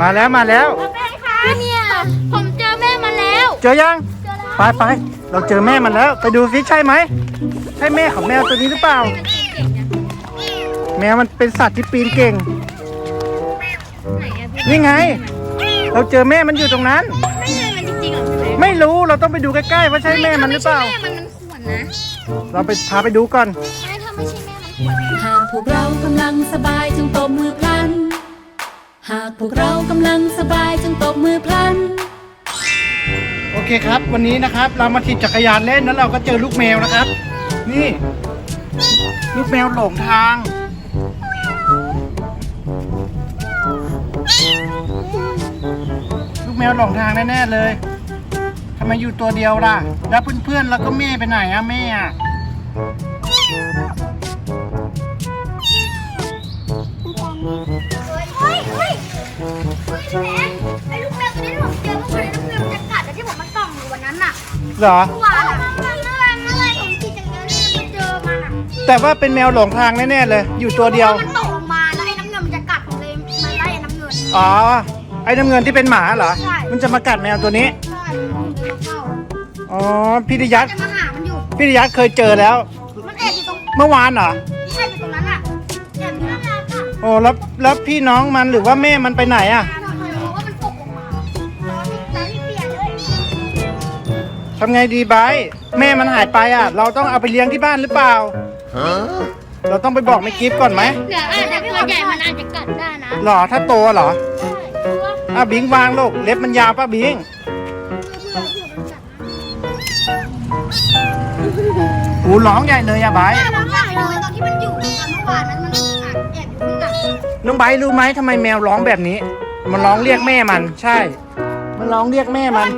มาแล้วมาแล้ว แม่คะเนี่ยผมเจอแม่มาแล้วเจอยังไปไปเราเจอแม่มันแล้ว ไปดูซิใช่ไหมใช่แม่ของแมวตัวนี้หรือเปล่า แมวมันเป็นสัตว์ที่ปีนเก่งไหนอะพี่นี่ไง เราเจอแม่มันอยู่ตรงนั้น ไม่ใช่มันจริงๆเหรอพี่ไม่รู้เราต้องไปดูใกล้ๆว่าใช่แม่มันหรือเปล่า แม่มันมันขวนนะเราไปพาไปดูก่อน ไม่ถ้าไม่ใช่แม่มันขวน หากพวกเรากำลังสบายจงตบมือพลัน หากพวกเรากำลังสบายจงตบมือพลัน โอเคครับ วันนี้นะครับเรามาขี่จักรยานเล่นแล้วเราก็เจอลูกแมวนะครับ นี่ ลูกแมวหลงทาง ลูกแมวหลงทางแน่ๆเลยทำไมอยู่ตัวเดียวล่ะ แล้วเพื่อนๆแล้วก็แม่ไปไหนอะแม่อะ แม่ไอ้ลูกแมวตัวนี้ผมเจอเมื่อวานลูกแมวจะกัดแต่ที่ผมมาส่องอยู่วันนั้นน่ะเหรอ เมื่อวานอะเมื่อวานเมื่อวานผมขี่จักรยานเล่นมาเจอมันอะแต่ว่าเป็นแมวหลงทางแน่ๆเลย อยู่ตัวเดียว มันตกลงมาแล้วไอ้น้ำเงินมันจะกัดผมเลยมันไล่ไอ้น้ำเงิน อ๋อ ไอ้น้ำเงินที่เป็นหมาเหรอ ใช่ มันจะมากัดแมวตัวนี้ ใช่มันเลยมาเข้าอ๋อพี่ดิยัตจะมาหามันอยู่พี่ดิยัตเคยเจอแล้ว มันแอบอยู่ตรงเมื่อวานเหรอที่ใช่อยู่ตรงนั้นอะแอบอยู่ตรงนั้นอะโอ้แล้วแล้วพี่น้องมันหรือว่าแม่มันไปไหนอะเรำไงดีไบร์ทแม่มันหายไปอะเราต้องเอาไปเลี้ยงที่บ้านหรือเปล่า เราต้องไปบอกแม่กิฟก่อนไหมเดี๋ยวอาจจะตัวใหญ่มันอาจจะกัดได้นะหรอถ้าโตเหรอใช่เพราะว่าอะบิงวางลูกเล็บมันยาวป่ะบิงเพื่อนเพื่อนมันกัดหูร้องใหญ่เลยอะไบร์ทแต่บางอย่างเลยตอนที่มันอยู่ตอนเมื่อวานนั้นมันแอบอยู่ข้างหลังน้องไบร์ทรู้ไหมทำไมแมวร้องแบบนี้ มันร้องเรียกแม่มันใช่ มันร้องเรียกแม่มัน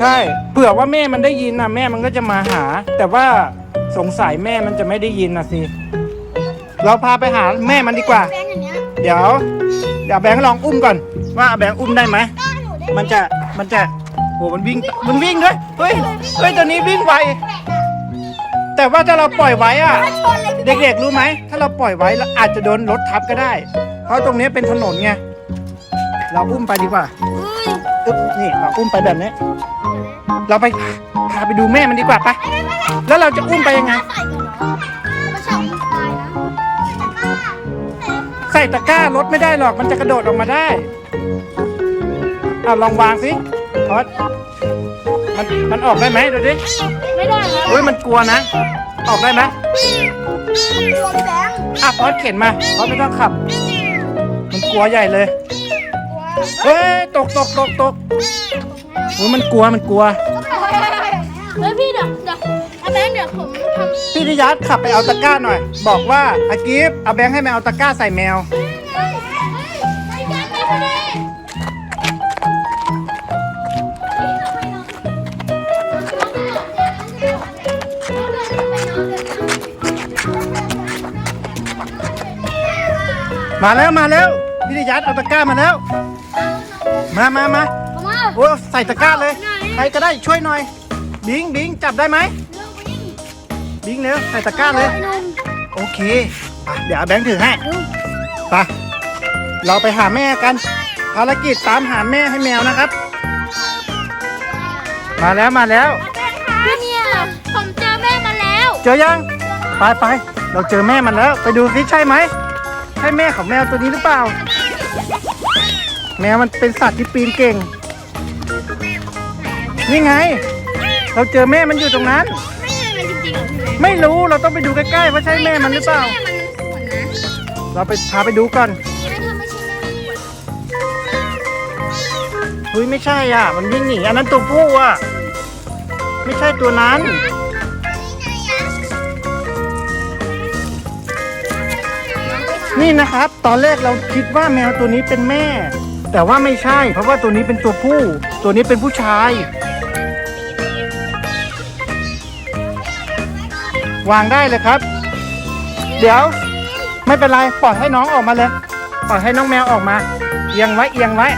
ใช่เผื่อว่าแม่มันได้ยินนะแม่มันก็จะมาหา แต่ว่าสงสัยแม่มันจะไม่ได้ยินนะสิเราพาไปหาแม่มันดีกว่าแฟนอย่างเนี้ยเดี๋ยว เดี๋ยวแบงค์ลองอุ้มก่อน ว่าแบงค์อุ้มได้ไหมกล้าอยู่ได้มันจะมันจะโหมันวิ่งมันวิ่งด้วยเฮ้ยเฮ้ยตัวนี้วิ่งไวแต่ว่าถ้าเราปล่อยไว้อะชนเลยพี่เด็กๆรู้ไหมถ้าเราปล่อยไว้เราอาจจะโดนรถทับก็ได้ เพราะตรงนี้เป็นถนนไงเราอุ้มไปดีกว่าอึ๊บนี่เราอุ้มไปแบบนี้ เราไปพาไปดูแม่มันดีกว่าไป แล้วเราจะอุ้มไปยังไง ใส่กันเหรอมันชอบตายนะใส่ตะกร้ารถไม่ได้หรอกมันจะกระโดดออกมาได้อะลองวางสิพอดมันมันออกได้ไหมดูดิไม่ได้ครับเฮ้ยมันกลัวนะ ออกได้ไหมโดนแบงค์อะพอดเข็นมาพอดไม่ต้องขับ มันกลัวใหญ่เลย เฮ้ยตกตกตกตก โอ้ยมันกลัวมันกลัว เฮ้ยพี่เดี๋ยวเดี๋ยวเอาแบงค์เดี๋ยวผมทำพี่นิยัตขับไปเอาตะกร้าหน่อย บอกว่าอากิฟเอาแบงค์ให้แมวเอาตะกร้าใส่แมว เฮ้ยเฮ้ยไอ้แบงค์ไปพอดีมาแล้วมาแล้วพี่นิยัตเอาตะกร้ามาแล้ว มามามา เอามาโอ้ใส่ตะกร้าเลย ใครก็ได้ช่วยหน่อย บิงบิงจับได้ไหมบิงเร็วใส่ตะกร้าเลย โอเคไปเดี๋ยวเอาแบงค์ถือให้ไปเราไปหาแม่กัน ภารกิจตามหาแม่ให้แมวนะครับ มาแล้วมาแล้ว พี่เนี่ยผมเจอแม่มาแล้วเจอยัง ไปไปเราเจอแม่มันแล้ว ไปดูซิใช่ไหมใช่แม่ของแมวตัวนี้หรือเปล่า แมวมันเป็นสัตว์ที่ปีนเก่ง นี่ไง เราเจอแม่มันอยู่ตรงนั้น ไม่ใช่มันจริงๆเหรอพี่แบงค์ไม่รู้เราต้องไปดูใกล้ๆว่าใช่แม่มันหรือเปล่า แม่มันขวนนะเราไปพาไปดูก่อนไม่ถ้าไม่ใช่แม่มันขวนเฮ้ยไม่ใช่อะ มันวิ่งหนีอันนั้นตัวผู้อะ ไม่ใช่ตัวนั้น นี่นะครับ ตอนแรกเราคิดว่าแมวตัวนี้เป็นแม่ แต่ว่าไม่ใช่ เพราะว่าตัวนี้เป็นตัวผู้ ตัวนี้เป็นผู้ชาย วางได้เลยครับ เดี๋ยวไม่เป็นไรปล่อยให้น้องออกมาเลยปล่อยให้น้องแมวออกมา เอียงไว้เอียงไว้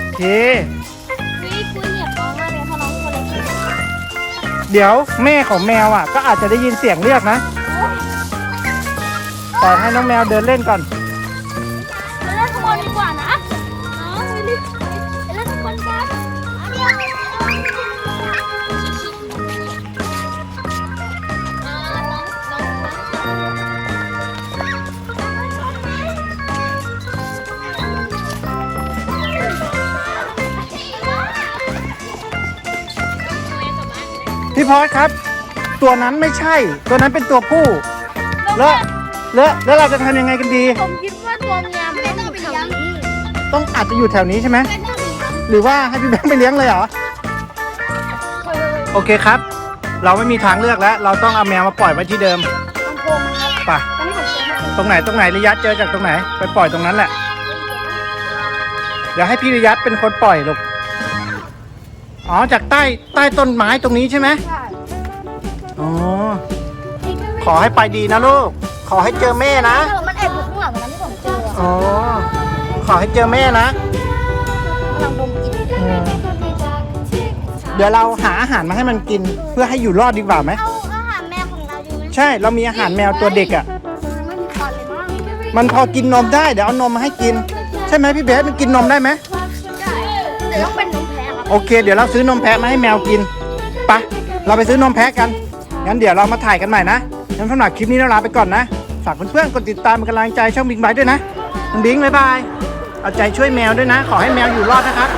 โอเค นี่คุยเหยียบน้องมากเลยเพราะน้องตัวเล็กเดี๋ยวแม่ของแมวอะ ก็อาจจะได้ยินเสียงเรียกนะ ปล่อยให้น้องแมวเดินเล่นก่อน พี่พอสครับ ตัวนั้นไม่ใช่ ตัวนั้นเป็นตัวผู้แล้วแล้วแล้วเราจะทำยังไงกันดี ผมคิดว่าตัวเมียไม่ต้องไปเลี้ยงต้องอาจจะอยู่แถวนี้ใช่ไหมไม่ต้องไปเลี้ยงหรือว่าให้พี่แบงค์ไปเลี้ยงเลยเหรอโอเคครับ เราไม่มีทางเลือกแล้ว เราต้องเอาแมวมาปล่อยไว้ที่เดิมลำโพงมันครับไป่ะ ตอนนี้ผมเจอมันตรงไหนตรงไหนระยะเจอจากตรงไหน ไปปล่อยตรงนั้นแหละ เดี๋ยวให้พี่ระยัดเป็นคนปล่อยลูก อ๋อจากใต้ใต้ต้นไม้ตรงนี้ใช่ไหมใช่อ๋อขอให้ไปดีนะลูก ขอให้เจอแม่นะถ้ามันแอบอยู่ข้างหลังวันนั้นที่ผมเจออ๋อขอให้เจอแม่นะกำลังดมกลินอืมเดี๋ยวเราหาอาหารมาให้มันกินเพื่อให้อยู่รอดดีกว่าไหมเอาอาหารแมวของเราดีไหมใช่เรามีอาหารแมวตัวเด็กอะ่ะไม่มีคอนเลยมั้งมันพอกินนมได้เดี๋ยวเอานมมาให้กิน ใช่ไหมพี่เบสมันกินนมได้ไหมได้แต่ต้องเป็นนมแพะครับ โอเค เดี๋ยวเราซื้อนมแพะมาให้แมวกินไปะเราไปซื้อนมแพะกัน งั้นเดี๋ยวเรามาถ่ายกันใหม่นะงั้นสำหรับคลิปนี้เราลาไปก่อนนะ ฝากเพื่อนๆกดติดตามเป็นกำลังใจช่องบิ๊กไบด้วยนะน้องบิ๊กบ๊ายบาย เอาใจช่วยแมวด้วยนะ ขอให้แมวอยู่รอดนะครับ